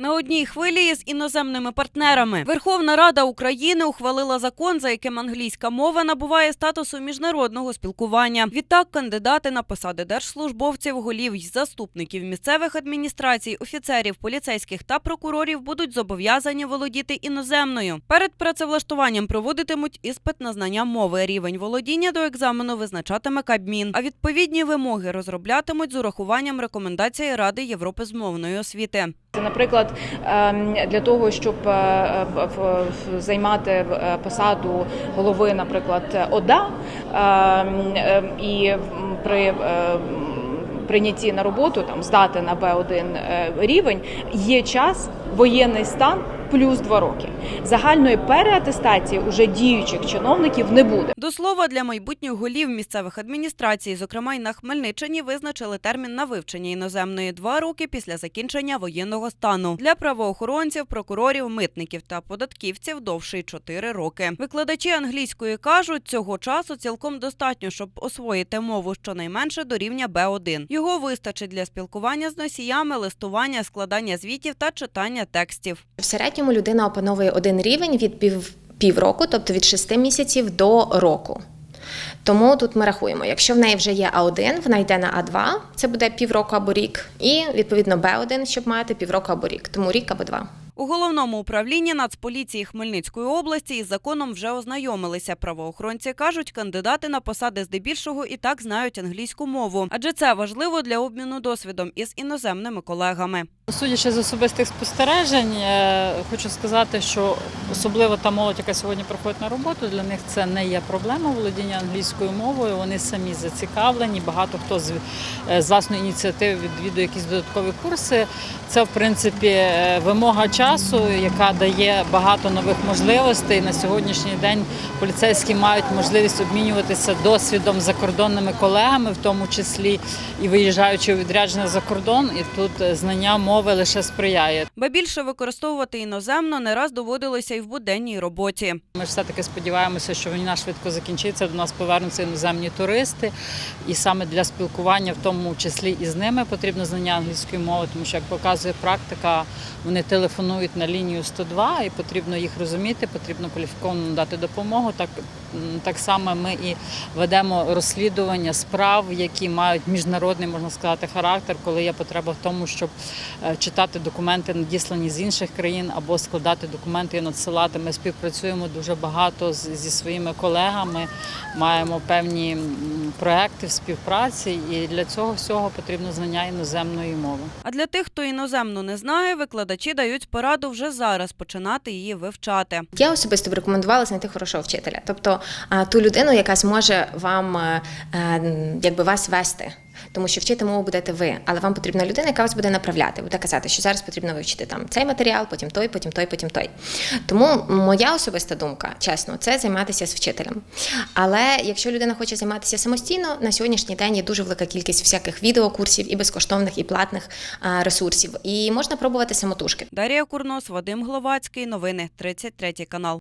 На одній хвилі з іноземними партнерами Верховна Рада України ухвалила закон, за яким англійська мова набуває статусу міжнародного спілкування. Відтак, кандидати на посади держслужбовців, голів й заступників місцевих адміністрацій, офіцерів, поліцейських та прокурорів будуть зобов'язані володіти іноземною. Перед працевлаштуванням проводитимуть іспит на знання мови. Рівень володіння до екзамену визначатиме Кабмін, а відповідні вимоги розроблятимуть з урахуванням рекомендацій Ради Європи з мовної освіти. Наприклад, для того, щоб е, в- займати е, посаду голови, наприклад, ОДА ем, ем, і при ем, прийнятті на роботу там здати на Б1 е, рівень, є час воєнний стан плюс два роки. Загальної переатестації уже діючих чиновників не буде. До слова, для майбутніх голів місцевих адміністрацій, зокрема й на Хмельниччині, визначили термін на вивчення іноземної два роки після закінчення воєнного стану. Для правоохоронців, прокурорів, митників та податківців довший чотири роки. Викладачі англійської кажуть, цього часу цілком достатньо, щоб освоїти мову щонайменше до рівня Б1. Його вистачить для спілкування з носіями, листування, складання звітів та читання текстів. В середньому людина опановує один рівень від пів, півроку, тобто від 6 місяців до року. Тому тут ми рахуємо, якщо в неї вже є А1, вона йде на А2, це буде півроку або рік, і відповідно Б1, щоб мати півроку або рік, тому рік або два. У головному управлінні Нацполіції Хмельницької області із законом вже ознайомилися. Правоохоронці кажуть, кандидати на посади здебільшого і так знають англійську мову, адже це важливо для обміну досвідом із іноземними колегами. Судячи з особистих спостережень, е, хочу сказати, що особливо та молодь, яка сьогодні приходить на роботу, для них це не є проблема володіння англійською мовою. Вони самі зацікавлені. Багато хто з, е, з власної ініціативи відвідує якісь додаткові курси. Це в принципі е, вимога часу, яка дає багато нових можливостей. На сьогоднішній день поліцейські мають можливість обмінюватися досвідом з закордонними колегами, в тому числі і виїжджаючи у відрядження за кордон, і тут знання мови лише сприяє. Ба більше використовувати іноземно не раз доводилося і в буденній роботі. Ми ж все-таки сподіваємося, що війна швидко закінчиться. До нас повернуться іноземні туристи, і саме для спілкування, в тому числі і з ними, потрібно знання англійської мови, тому що як показує практика, вони телефонують на лінію 102 і потрібно їх розуміти, потрібно кваліфіковано дати допомогу. Так, так само ми і ведемо розслідування справ, які мають міжнародний, можна сказати, характер, коли є потреба в тому, щоб е, читати документи, надіслані з інших країн, або складати документи і надсилати. Ми співпрацюємо дуже багато зі своїми колегами, маємо певні проекти в співпраці, і для цього всього потрібно знання іноземної мови. А для тих, хто іноземну не знає, викладачі дають пораду вже зараз починати її вивчати. Я особисто б рекомендувала знайти хорошого вчителя, тобто ту людину, яка зможе вам е, е, якби вас вести. Тому що вчити мову будете ви, але вам потрібна людина, яка вас буде направляти, буде казати, що зараз потрібно вивчити там цей матеріал, потім той, потім той, потім той. Тому моя особиста думка, чесно, це займатися з вчителем. Але якщо людина хоче займатися самостійно, на сьогоднішній день є дуже велика кількість всяких відеокурсів і безкоштовних, і платних ресурсів. І можна пробувати самотужки. Дар'я Курнос, Вадим Гловацький. Новини 33 канал.